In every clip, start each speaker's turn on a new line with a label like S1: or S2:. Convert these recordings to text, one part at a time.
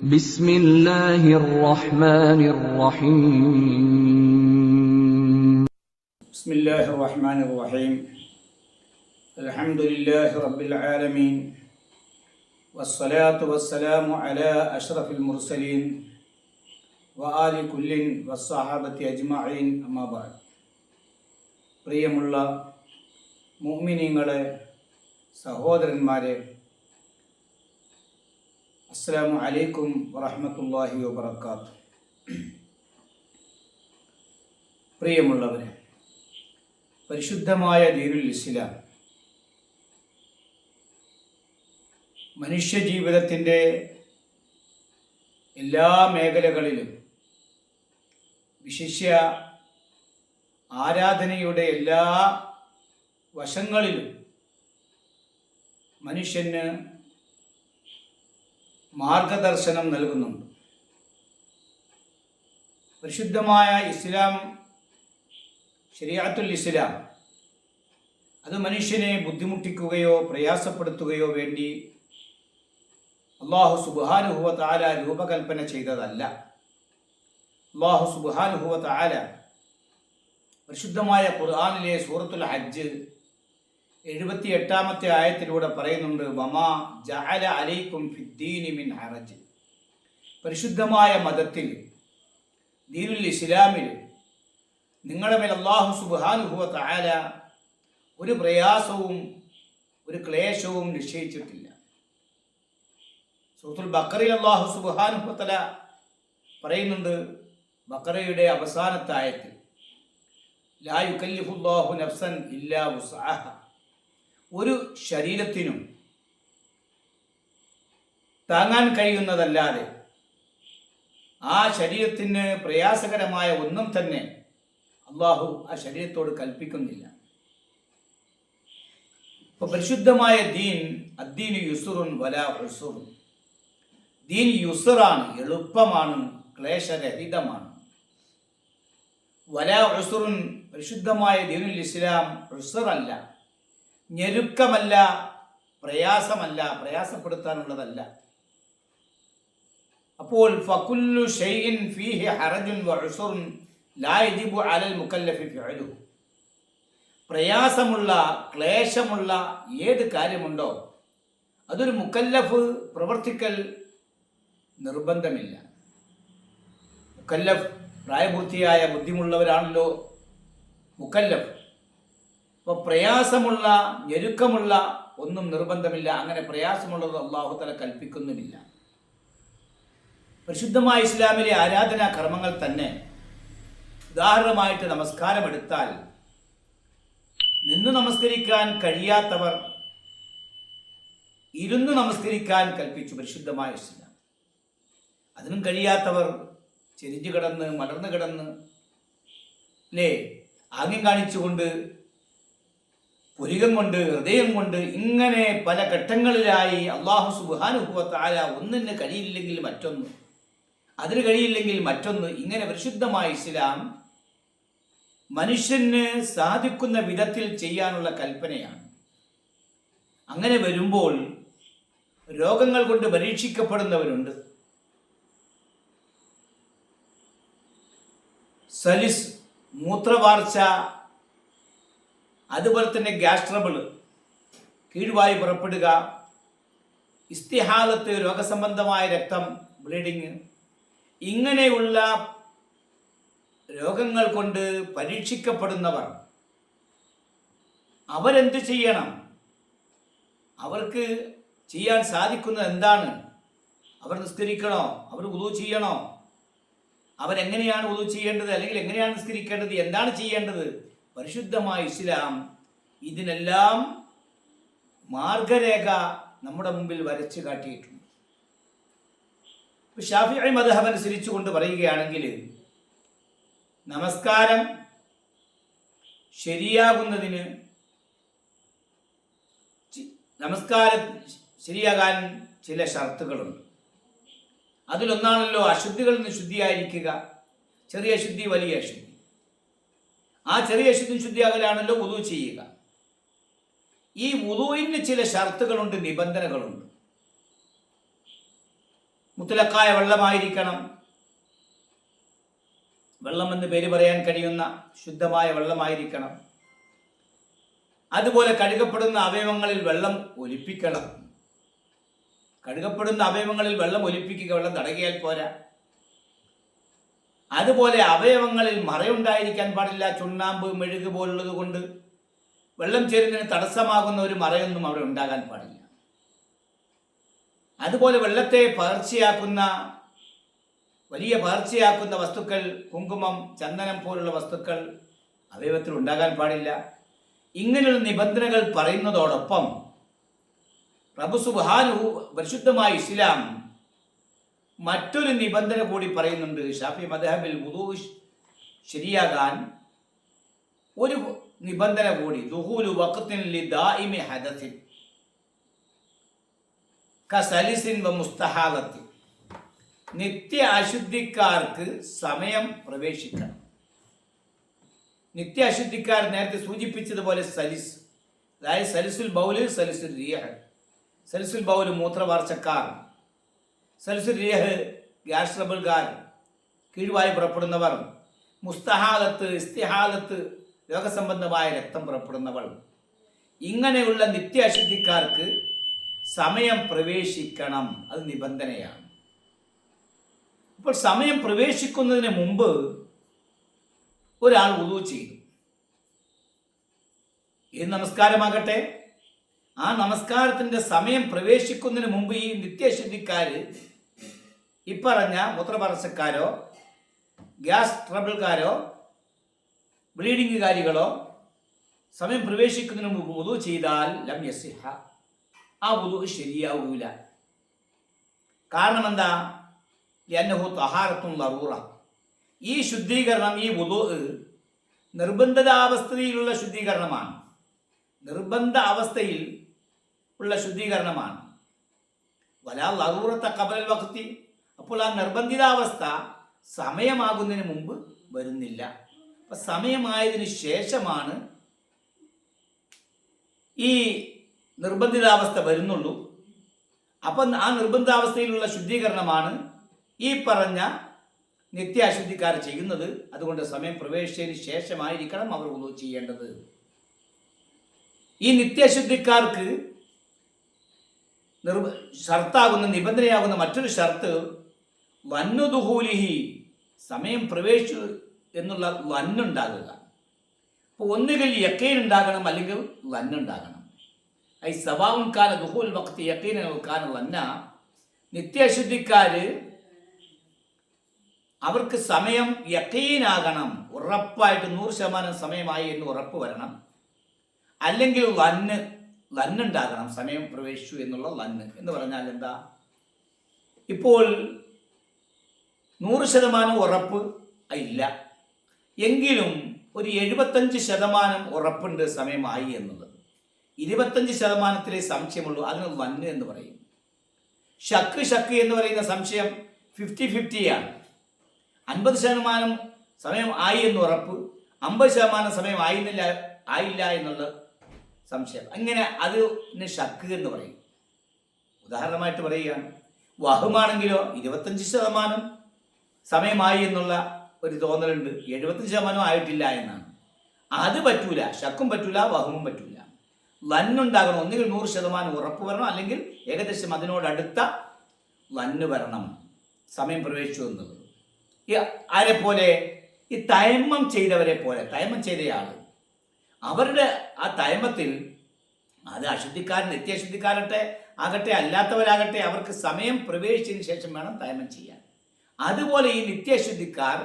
S1: بسم الله الرحمن الرحيم
S2: بسم الله الرحمن الرحيم الحمد لله رب العالمين والصلاة والسلام على أشرف المرسلين وآل كل والصحابة أجمعين أما بعد പ്രിയമുള്ള മുഅ്മിനീങ്ങളെ സഹോദരന്മാരെ അസ്സലാമു അലൈക്കും വറഹമത്തല്ലാഹി വബറകാതുഹു പ്രിയമുള്ളവരെ പരിശുദ്ധമായ ദീനുൽ ഇസ്ലാം മനുഷ്യജീവിതത്തിന്റെ എല്ലാ മേഖലകളിലും വിശിഷ്യ ആരാധനയുടെ എല്ലാ വശങ്ങളിലും മനുഷ്യന് മാർഗദർശനം നൽകുന്നുണ്ട്. പരിശുദ്ധമായ ഇസ്ലാം ശരിയാത്തുൽ ഇസ്ലാം അത് മനുഷ്യനെ ബുദ്ധിമുട്ടിക്കുകയോ പ്രയാസപ്പെടുത്തുകയോ വേണ്ടി അള്ളാഹു സുബാനുഹുവ രൂപകൽപ്പന ചെയ്തതല്ല. അള്ളാഹു സുബാനുഹുവ പരിശുദ്ധമായ ഖുർആാനിലെ സൂറത്തുൽ ഹജ്ജ് എഴുപത്തി എട്ടാമത്തെ ആയത്തിലൂടെ പറയുന്നുണ്ട് വമാ ജഅല അലൈക്കും ഫിദ്ദീനി മിൻ ഹറജ്. പരിശുദ്ധമായ മതത്തിൽ ദീനുൽ ഇസ്ലാമിൽ നിങ്ങളുടെ മേൽ അള്ളാഹു സുബാനുഭവ താല ഒരു പ്രയാസവും ഒരു ക്ലേശവും നിശ്ചയിച്ചിട്ടില്ല. സൂത്തുൽ ബക്കറിൽ അള്ളാഹു സുബാനുഭവത്തല പറയുന്നുണ്ട് ബക്കറയുടെ അവസാനത്തെ ആയത്തിൽ ലാ യുക്കല്ലിഫുല്ലാഹു നഫ്സൻ ഇല്ലാ വുസ്അഹ. ഒരു ശരീരത്തിനും താങ്ങാൻ കഴിയുന്നതല്ലാതെ ആ ശരീരത്തിന് പ്രയാസകരമായ ഒന്നും തന്നെ അള്ളാഹു ആ ശരീരത്തോട് കൽപ്പിക്കുന്നില്ല. ഇപ്പൊ പരിശുദ്ധമായ ദീൻ അദ്ദീൻ യുസുറുൻ വല ഉസുറുൻ ദീൻ യുസുറാണ് എളുപ്പമാണ് ക്ലേശരഹിതമാണ്. വല ഉസുറുൻ പരിശുദ്ധമായ ദീനുൽ ഇസ്ലാം ഉസുറല്ല. ഞെരുക്കമല്ല പ്രയാസമല്ല പ്രയാസപ്പെടുത്താനുള്ളതല്ല. അപ്പോൾ ഫകുല്ലു ഷൈഇൻ ഫീഹി ഹറജുൻ വഉസുറുൻ ലാ യജിബു അലൽ മുകല്ലഫി ഫിഅലുഹു. പ്രയാസമുള്ള ക്ലേശമുള്ള ഏത് കാര്യമുണ്ടോ അതൊരു മുക്കല്ലഫ് പ്രവർത്തിക്കൽ നിർബന്ധമില്ല. മുക്കല്ലഫ് പ്രായപൂർത്തിയായ ബുദ്ധിമുള്ളവരാണല്ലോ മുക്കല്ലഫ്. അപ്പോൾ പ്രയാസമുള്ള ഞെരുക്കമുള്ള ഒന്നും നിർബന്ധമില്ല. അങ്ങനെ പ്രയാസമുള്ളത് അള്ളാഹുതല കൽപ്പിക്കുന്നുമില്ല. പരിശുദ്ധമായ ഇസ്ലാമിലെ ആരാധനാ കർമ്മങ്ങൾ തന്നെ ഉദാഹരണമായിട്ട് നമസ്കാരം എടുത്താൽ നിന്ന് നമസ്കരിക്കാൻ കഴിയാത്തവർ ഇരുന്ന് നമസ്കരിക്കാൻ കൽപ്പിച്ചു പരിശുദ്ധമായ ഇസ്ലാം. അതിനും കഴിയാത്തവർ ചെരിഞ്ഞു കിടന്ന് മലർന്നു കിടന്ന് അല്ലേ ആംഗ്യം കാണിച്ചുകൊണ്ട് പുരികം കൊണ്ട് ഹൃദയം കൊണ്ട് ഇങ്ങനെ പല ഘട്ടങ്ങളിലായി അള്ളാഹു സുബാനുഭവത്തായ ഒന്നിന് കഴിയില്ലെങ്കിൽ മറ്റൊന്ന് അതിന് കഴിയില്ലെങ്കിൽ മറ്റൊന്ന് ഇങ്ങനെ പരിശുദ്ധമായ ഇസ്ലാം മനുഷ്യന് സാധിക്കുന്ന വിധത്തിൽ ചെയ്യാനുള്ള കൽപ്പനയാണ്. അങ്ങനെ വരുമ്പോൾ രോഗങ്ങൾ കൊണ്ട് പരീക്ഷിക്കപ്പെടുന്നവരുണ്ട്. സലിസ് മൂത്രവാർച്ച അതുപോലെ തന്നെ ഗ്യാസ് ട്രബിൾ കീഴ്വായു പുറപ്പെടുക. ഇസ്തിഹാലത്ത് രോഗസംബന്ധമായ രക്തം ബ്ലീഡിങ് ഇങ്ങനെയുള്ള രോഗങ്ങൾ കൊണ്ട് പരീക്ഷിക്കപ്പെടുന്നവർ അവരെന്ത് ചെയ്യണം? അവർക്ക് ചെയ്യാൻ സാധിക്കുന്നത് എന്താണ്? അവർ നിസ്കരിക്കണോ? അവർ ഉതു ചെയ്യണോ? അവരെങ്ങനെയാണ് ഉതു ചെയ്യേണ്ടത്? അല്ലെങ്കിൽ എങ്ങനെയാണ് നിസ്കരിക്കേണ്ടത്? എന്താണ് ചെയ്യേണ്ടത്? പരിശുദ്ധമായ ഇസ്ലാം ഇതിനെല്ലാം മാർഗരേഖ നമ്മുടെ മുമ്പിൽ വരച്ച് കാട്ടിയിട്ടുണ്ട്. ഷാഫി മതഹബ് അനുസരിച്ചുകൊണ്ട് പറയുകയാണെങ്കിൽ നമസ്കാരം ശരിയാകുന്നതിന് നമസ്കാരം ശരിയാകാൻ ചില ഷർത്തുകളുണ്ട്. അതിലൊന്നാണല്ലോ അശുദ്ധികളിൽ നിന്ന് ശുദ്ധിയായിരിക്കുക. ചെറിയ ശുദ്ധി വലിയ ശുദ്ധി ആ ചെറിയ ശുദ്ധി ശുദ്ധിയാകലാണല്ലോ ഉദു ചെയ്യുക. ഈ ഉദുവിന് ചില ഷർത്തുകളുണ്ട് നിബന്ധനകളുണ്ട്. മുത്തലക്കായ വെള്ളമായിരിക്കണം. വെള്ളമെന്ന് പേര് പറയാൻ കഴിയുന്ന ശുദ്ധമായ വെള്ളമായിരിക്കണം. അതുപോലെ കഴുകപ്പെടുന്ന അവയവങ്ങളിൽ വെള്ളം ഒലിപ്പിക്കണം. കഴുകപ്പെടുന്ന അവയവങ്ങളിൽ വെള്ളം ഒലിപ്പിക്കുക വെള്ളം തടകിയാൽ പോരാ. അതുപോലെ അവയവങ്ങളിൽ മറയുണ്ടായിരിക്കാൻ പാടില്ല. ചുണ്ണാമ്പ് മെഴുക് പോലുള്ളത് കൊണ്ട് വെള്ളം ചേരുന്നതിന് തടസ്സമാകുന്ന ഒരു മറയൊന്നും അവിടെ ഉണ്ടാകാൻ പാടില്ല. അതുപോലെ വെള്ളത്തെ പകർച്ചയാക്കുന്ന വലിയ പകർച്ചയാക്കുന്ന വസ്തുക്കൾ കുങ്കുമം ചന്ദനം പോലുള്ള വസ്തുക്കൾ അവയവത്തിൽ ഉണ്ടാകാൻ പാടില്ല. ഇങ്ങനെയുള്ള നിബന്ധനകൾ പറയുന്നതോടൊപ്പം പ്രഭു സുബാനു പരിശുദ്ധമായ ഇസ്ലാം മറ്റൊരു നിബന്ധന കൂടി പറയുന്നുണ്ട്. ഷാഫി മദഹബിൽ വുദു ശരിയാകാൻ ഒരു നിബന്ധന കൂടി. ദുഹൂലു വഖത്തിൻ ലി ദായിമി ഹദസിൻ. കസലിസിൻ വ മുസ്തഹാലത്തിൻ നിത്യ അശുദ്ധിക്കാർക്ക് സമയം പ്രവേശിക്കണം. നിത്യ അശുദ്ധിക്കാർ നേരത്തെ സൂചിപ്പിച്ചതുപോലെ സലിസ്. അതായത് സലിസുൽ ബൗൽ സലിസുൽ റിയഹ് സലിസുൽ ബൗൽ മൂത്രവാർച്ചക്കാർ. റിയഹ് ഗ്യാസ് കീഴ്വായി പുറപ്പെടുന്നവർ മുസ്തഹാലത്ത് ഇസ്തിഹാലത്ത് രോഗസംബന്ധമായ രക്തം പുറപ്പെടുന്നവൾ. ഇങ്ങനെയുള്ള നിത്യ അശുദ്ധിക്കാർക്ക് സമയം പ്രവേശിക്കണം അത് നിബന്ധനയാണ്. ഇപ്പോൾ സമയം പ്രവേശിക്കുന്നതിന് മുമ്പ് ഒരാൾ ഉതു ചെയ്തു. ഈ നമസ്കാരമാകട്ടെ? ആ നമസ്കാരത്തിന്റെ സമയം പ്രവേശിക്കുന്നതിന് മുമ്പ് ഈ നിത്യശുദ്ധിക്കാര് ഇപ്പറഞ്ഞ മൂത്രപറസക്കാരോ ഗ്യാസ് ട്രബിൾക്കാരോ ബ്ലീഡിങ്ങുകാരികളോ സമയം പ്രവേശിക്കുന്നതിന് മുമ്പ് പൊതു ചെയ്താൽ ലംയസിഹ ആ പൊതു ശരിയാവൂല. കാരണം എന്താ എന്നഹു തഹാരത്തും ലറൂറ ഈ ശുദ്ധീകരണം ഈ പൊതു നിർബന്ധിതാവസ്ഥയിലുള്ള ശുദ്ധീകരണമാണ്. നിർബന്ധ അവസ്ഥയിൽ ഉള്ള ശുദ്ധീകരണമാണ്. വലാ ലറൂറത്തെ കബലൽ വക്തി അപ്പോൾ ആ നിർബന്ധിതാവസ്ഥ സമയമാകുന്നതിന് മുമ്പ് വരുന്നില്ല. അപ്പൊ സമയമായതിനു ശേഷമാണ് ഈ നിർബന്ധിതാവസ്ഥ വരുന്നുള്ളൂ. അപ്പം ആ നിർബന്ധാവസ്ഥയിലുള്ള ശുദ്ധീകരണമാണ് ഈ പറഞ്ഞ നിത്യാശുദ്ധിക്കാർ ചെയ്യുന്നത്. അതുകൊണ്ട് സമയം പ്രവേശിച്ചതിന് ശേഷമായിരിക്കണം അവർ ഉദു ചെയ്യേണ്ടത്. ഈ നിത്യശുദ്ധിക്കാർക്ക് നിർബ ഷർത്താകുന്ന നിബന്ധനയാകുന്ന മറ്റൊരു ഷർത്ത് വന്നുദുഹൂലിഹി സമയം പ്രവേശിച്ചു എന്നുള്ള വന്നുണ്ടാകുക. അപ്പോൾ ഒന്നുകിൽ യക്കീൻ ഉണ്ടാകണം അല്ലെങ്കിൽ വന്നുണ്ടാകണം. ഐ സവാവും കാല ദുഹൂൽ വക്തി യക്കീൻ കാല വന്ന. നിത്യശുദ്ധിക്കാര് അവർക്ക് സമയം യക്കീനാകണം. ഉറപ്പായിട്ട് നൂറ് ശതമാനം സമയമായി എന്ന് ഉറപ്പ് വരണം. അല്ലെങ്കിൽ വന്ന് വന്നുണ്ടാകണം. സമയം പ്രവേശിച്ചു എന്നുള്ള വന്ന്. എന്ന് പറഞ്ഞാൽ എന്താ? ഇപ്പോൾ നൂറ് ശതമാനം ഉറപ്പ് ഇല്ല. എങ്കിലും ഒരു എഴുപത്തഞ്ച് ശതമാനം ഉറപ്പുണ്ട് സമയമായി എന്നുള്ളത്. ഇരുപത്തഞ്ച് ശതമാനത്തിലെ സംശയമുള്ളൂ. അതിന് വന്നു എന്ന് പറയും. ഷക്ക് ഷക്ക് എന്ന് പറയുന്ന സംശയം ഫിഫ്റ്റി ഫിഫ്റ്റിയാണ് അൻപത് ശതമാനം സമയം ആയി എന്ന് ഉറപ്പ് അമ്പത് ശതമാനം സമയം ആയിരുന്നില്ല ആയില്ല എന്നുള്ള സംശയം. അങ്ങനെ അതിന് ഷക്ക് എന്ന് പറയും. ഉദാഹരണമായിട്ട് പറയുകയാണ്. വഹുമാണെങ്കിലോ ഇരുപത്തഞ്ച് ശതമാനം സമയമായി എന്നുള്ള ഒരു തോന്നലുണ്ട്. എഴുപത്തഞ്ച് ശതമാനം ആയിട്ടില്ല എന്നാണ്. അത് പറ്റൂല. ശക്കും പറ്റൂല വഹവും പറ്റൂല. വന്നുണ്ടാകണം. ഒന്നുകിൽ നൂറ് ശതമാനം ഉറപ്പ് വരണം. അല്ലെങ്കിൽ ഏകദേശം അതിനോടടുത്ത വന്ന് വരണം. സമയം പ്രവേശിച്ചു എന്നുള്ളത് ആരെ പോലെ ഈ തയമ്മം ചെയ്തവരെ പോലെ തയമ്മം ചെയ്തയാൾ അവരുടെ ആ തയമ്മത്തിൽ അത് അശുദ്ധിക്കാരൻ നിത്യശുദ്ധിക്കാരട്ടെ ആകട്ടെ അല്ലാത്തവരാകട്ടെ അവർക്ക് സമയം പ്രവേശിച്ചതിന് ശേഷം വേണം തയമ്മം ചെയ്യാൻ. അതുപോലെ ഈ നിത്യശുദ്ധിക്കാർ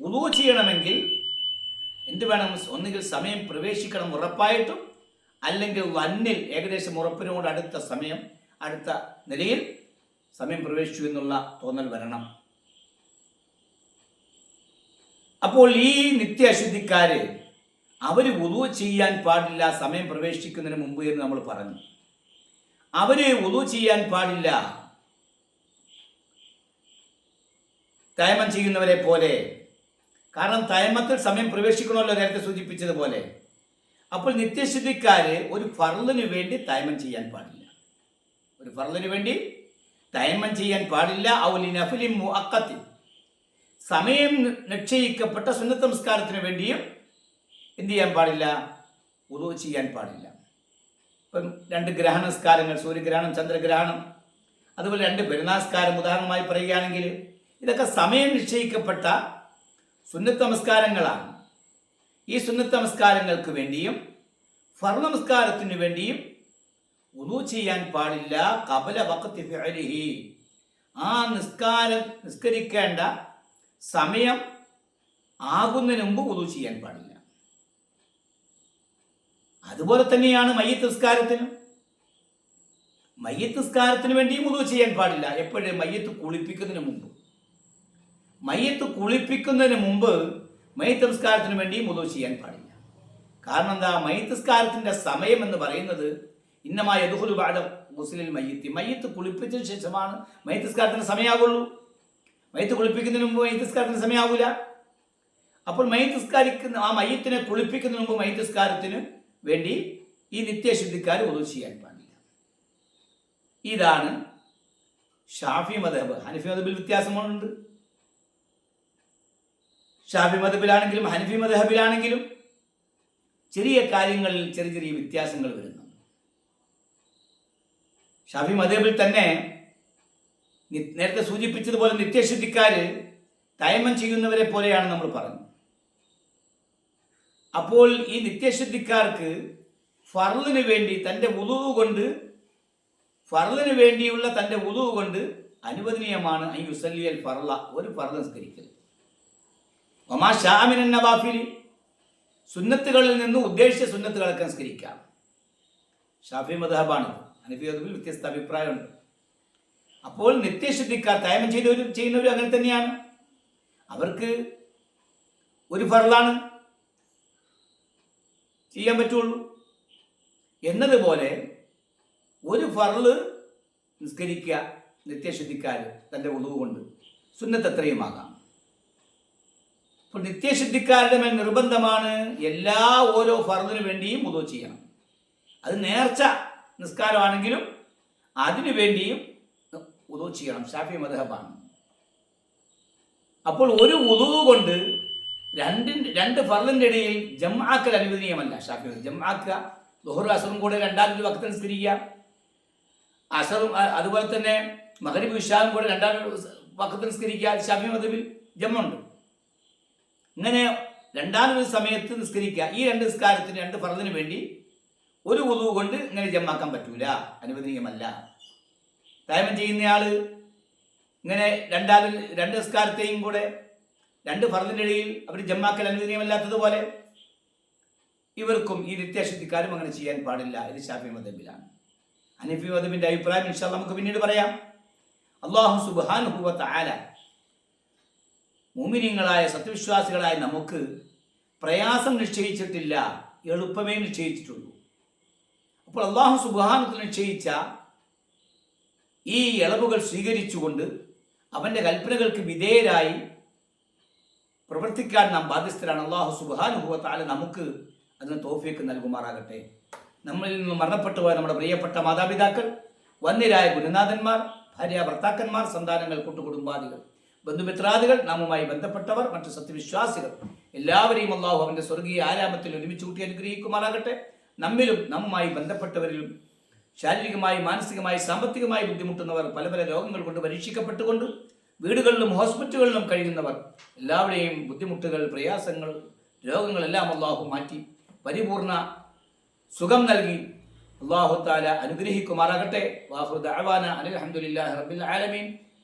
S2: ഉദു ചെയ്യണമെങ്കിൽ എന്ത് വേണം? ഒന്നുകിൽ സമയം പ്രവേശിക്കണം ഉറപ്പായിട്ടും അല്ലെങ്കിൽ വന്നിൽ ഏകദേശം ഉറപ്പിനോട് അടുത്ത സമയം അടുത്ത നിലയിൽ സമയം പ്രവേശിച്ചു എന്നുള്ള തോന്നൽ വരണം. അപ്പോൾ ഈ നിത്യശുദ്ധിക്കാര് അവർ ഉദു ചെയ്യാൻ പാടില്ല സമയം പ്രവേശിക്കുന്നതിന് മുമ്പ് എന്ന് നമ്മൾ പറഞ്ഞു. അവർ ഉദു ചെയ്യാൻ പാടില്ല തയമം ചെയ്യുന്നവരെ പോലെ. കാരണം തയമത്തിൽ സമയം പ്രവേശിക്കണമല്ലോ നേരത്തെ സൂചിപ്പിച്ചതുപോലെ. അപ്പോൾ നിത്യശുദ്ധിക്കാര് ഒരു ഫർലിന് വേണ്ടി തയമം ചെയ്യാൻ പാടില്ല. ഒരു ഫർലിന് വേണ്ടി തയമം ചെയ്യാൻ പാടില്ല. ഔലി നഫിലിം മുഅക്കത്തിൻ സമയം നിക്ഷയിക്കപ്പെട്ട സുന്നത്ത് നമസ്കാരത്തിന് വേണ്ടിയും എന്ത് ചെയ്യാൻ പാടില്ല? ഉദു ചെയ്യാൻ പാടില്ല. ഇപ്പം രണ്ട് ഗ്രഹണ നമസ്കാരങ്ങൾ സൂര്യഗ്രഹണം ചന്ദ്രഗ്രഹണം അതുപോലെ രണ്ട് പെരുന്നാസ്കാരം ഉദാഹരണമായി പറയുകയാണെങ്കിൽ ഇതൊക്കെ സമയം നിശ്ചയിക്കപ്പെട്ട സുന്നത്ത് നമസ്കാരങ്ങളാണ്. ഈ സുന്നത്ത് നമസ്കാരങ്ങൾക്ക് വേണ്ടിയും ഫർ നമസ്കാരത്തിനു വേണ്ടിയും ഉദു ചെയ്യാൻ പാടില്ല. കപല വക്കത്തി ഫിഅലിഹി. ആ നിസ്കാരം നിസ്കരിക്കേണ്ട സമയം ആകുന്നതിന് മുമ്പ് ഉദു ചെയ്യാൻ പാടില്ല. അതുപോലെ തന്നെയാണ് മയ്യത്ത് നിസ്കാരത്തിനും. മയ്യത്ത് നിസ്കാരത്തിന് വേണ്ടിയും ഉദു ചെയ്യാൻ പാടില്ല. എപ്പോഴും മയ്യത്ത് കുളിപ്പിക്കുന്നതിന് മുമ്പ്. മയ്യത്ത് കുളിപ്പിക്കുന്നതിന് മുമ്പ് മയ്യത്ത് സംസ്കാരത്തിന് വേണ്ടി മുതൽ ചെയ്യാൻ പാടില്ല. കാരണം എന്താ? മയ്യത്ത് നിസ്കാരത്തിന്റെ സമയം എന്ന് പറയുന്നത് ഇന്നമായ ദുഹുലു പാഠം മുസ്ലിം മയ്യത്ത്. മയ്യത്ത് കുളിപ്പിച്ചതിന് ശേഷമാണ് മയ്യത്ത് നിസ്കാരത്തിന് സമയമാകുള്ളൂ മയ്യത്ത് കുളിപ്പിക്കുന്നതിന് മുമ്പ് മയ്യത്ത് നിസ്കാരത്തിന് സമയമാകൂല അപ്പോൾ മയ്യത്ത് നിസ്കാരിക്കുന്ന ആ മയ്യത്തിനെ കുളിപ്പിക്കുന്നതിന് മുമ്പ് മയ്യത്ത് നിസ്കാരത്തിന് വേണ്ടി ഈ നിത്യശുദ്ധിക്കാർ ഒതു ചെയ്യാൻ പാടില്ല. ഇതാണ് ഷാഫി മദഹബ്. ഹനഫി മദബിൽ വ്യത്യാസങ്ങളുണ്ട്. ഷാഫി മതബിലാണെങ്കിലും ഹനഫി മതഹബിലാണെങ്കിലും ചെറിയ കാര്യങ്ങളിൽ ചെറിയ ചെറിയ വ്യത്യാസങ്ങൾ വരുന്നു. ഷാഫി മതബിൽ തന്നെ നേരത്തെ സൂചിപ്പിച്ചതുപോലെ നിത്യശുദ്ധിക്കാര് തയമം ചെയ്യുന്നവരെ പോലെയാണ് നമ്മൾ പറഞ്ഞത് അപ്പോൾ ഈ നിത്യശുദ്ധിക്കാർക്ക് ഫറുദിന് വേണ്ടി തന്റെ ഉതുവ് കൊണ്ട് ഫറുദിന് വേണ്ടിയുള്ള തന്റെ ഉതുവ് കൊണ്ട് അനുവദനീയമാണ് ഐ യുസല്ലിയൽ ഫർള ഒരു ഫർള നിസ്കരിക്കൽ. ഒമാ ഷാമിൻ നവാഫിലി. സുന്നത്തുകളിൽ നിന്ന് ഉദ്ദേശിച്ച സുന്നത്തുകളൊക്കെ നിസ്കരിക്കാം ഷാഫി മദഹബാണ് അനുഭവത്തിൽ വ്യത്യസ്ത അഭിപ്രായമുണ്ട്. അപ്പോൾ നിത്യശുദ്ധിക്കാർ തയമം ചെയ്തവരും ചെയ്യുന്നവരും അങ്ങനെ തന്നെയാണ്. അവർക്ക് ഒരു ഫർളാണ് ചെയ്യാൻ പറ്റുള്ളൂ. എന്നതുപോലെ ഒരു ഫർൾ നിസ്കരിക്കുക നിത്യശുദ്ധിക്കാർ തന്റെ ഉളവ് കൊണ്ട്. സുന്നത്ത് എത്രയുമാകാം അപ്പോൾ നിത്യശുദ്ധിക്കാരുടെ മേൽ നിർബന്ധമാണ് എല്ലാ ഓരോ ഫർദിനു വേണ്ടിയും ഉദു ചെയ്യണം. അത് നേർച്ച നിസ്കാരമാണെങ്കിലും അതിനു വേണ്ടിയും ഉദു ചെയ്യണം. ഷാഫി മദഹബാണ്. അപ്പോൾ ഒരു ഉദു കൊണ്ട് രണ്ടിന്റെ രണ്ട് ഫർദിന്റെ ഇടയിൽ ജംആക്കൽ അനുവദനീയമല്ല ഷാഫി ജംആക്ക ദുഹറും അസറും കൂടെ രണ്ടാമത്തെ വക്തൻ സ്ഥിരിക്കുക അസറും അതുപോലെ തന്നെ മകരി വിഷാവും കൂടെ രണ്ടാം വക്കത്ത് സ്ഥിരിക്കുക ഷാഫി മദബിൽ ജമ്മുണ്ട് ഇങ്ങനെ രണ്ടാമതൊരു സമയത്ത് നിസ്കരിക്കുക. ഈ രണ്ട് നിസ്കാരത്തിന് രണ്ട് ഫറദിന് വേണ്ടി ഒരു ഉതു കൊണ്ട് ഇങ്ങനെ ജമ്മാക്കാൻ പറ്റൂല. അനുവദനീയമല്ല. തയമം ചെയ്യുന്നയാൾ ഇങ്ങനെ രണ്ടാമത് രണ്ട് നിസ്കാരത്തെയും കൂടെ രണ്ട് ഫറദിന്റെ ഇടയിൽ അവർ ജമ്മാക്കൽ അനുവദനീയമല്ലാത്തതുപോലെ ഇവർക്കും ഈ നിത്യശുദ്ധിക്കാരും അങ്ങനെ ചെയ്യാൻ പാടില്ല. ഇത് ഷാഫി മദബിലാണ്. അനഫി മദബിന്റെ അഭിപ്രായം ഇൻഷാ നമുക്ക് പിന്നീട് പറയാം. അള്ളാഹു സുബാനുഭൂവത്ത് ആല മൂമിനിങ്ങളായ സത്യവിശ്വാസികളായ നമുക്ക് പ്രയാസം നിശ്ചയിച്ചിട്ടില്ല എളുപ്പമേ നിശ്ചയിച്ചിട്ടുള്ളൂ. അപ്പോൾ അള്ളാഹു സുബാനത്തിൽ നിശ്ചയിച്ച ഈ ഇളവുകൾ സ്വീകരിച്ചുകൊണ്ട് അവന്റെ കൽപ്പനകൾക്ക് വിധേയരായി പ്രവർത്തിക്കാൻ നാം ബാധ്യസ്ഥരാണ്. അള്ളാഹു സുബാനുഭവത്താൽ നമുക്ക് അതിന് തോഫിയൊക്കെ നൽകുമാറാകട്ടെ. നമ്മളിൽ നിന്ന് മരണപ്പെട്ടു പോയ നമ്മുടെ പ്രിയപ്പെട്ട മാതാപിതാക്കൾ വന്യരായ ഗുരുനാഥന്മാർ ഭാര്യ ഭർത്താക്കന്മാർ സന്താനങ്ങൾ കൂട്ടുകുടുംബാദികൾ ബന്ധുമിത്രാദികൾ നാമുമായി ബന്ധപ്പെട്ടവർ മറ്റു സത്യവിശ്വാസികൾ. എല്ലാവരെയും അള്ളാഹു അവന്റെ സ്വർഗീയ ആരാമത്തിൽ ഒരുമിച്ച് കൂട്ടി അനുഗ്രഹിക്കുമാറാകട്ടെ. നമ്മിലും നമ്മുമായി ബന്ധപ്പെട്ടവരിലും ശാരീരികമായി മാനസികമായി സാമ്പത്തികമായി ബുദ്ധിമുട്ടുന്നവർ പല പല രോഗങ്ങൾ കൊണ്ട് പരീക്ഷിക്കപ്പെട്ടുകൊണ്ട് വീടുകളിലും ഹോസ്പിറ്റലുകളിലും കഴിയുന്നവർ എല്ലാവരെയും ബുദ്ധിമുട്ടുകൾ പ്രയാസങ്ങൾ രോഗങ്ങളെല്ലാം അള്ളാഹു മാറ്റി പരിപൂർണ സുഖം നൽകി അള്ളാഹു താല അനുഗ്രഹിക്കുമാറാകട്ടെ. വാഹു അഹ്വാന അലഹമുല്ലാ അൽഹംദുലില്ലാഹി റബ്ബിൽ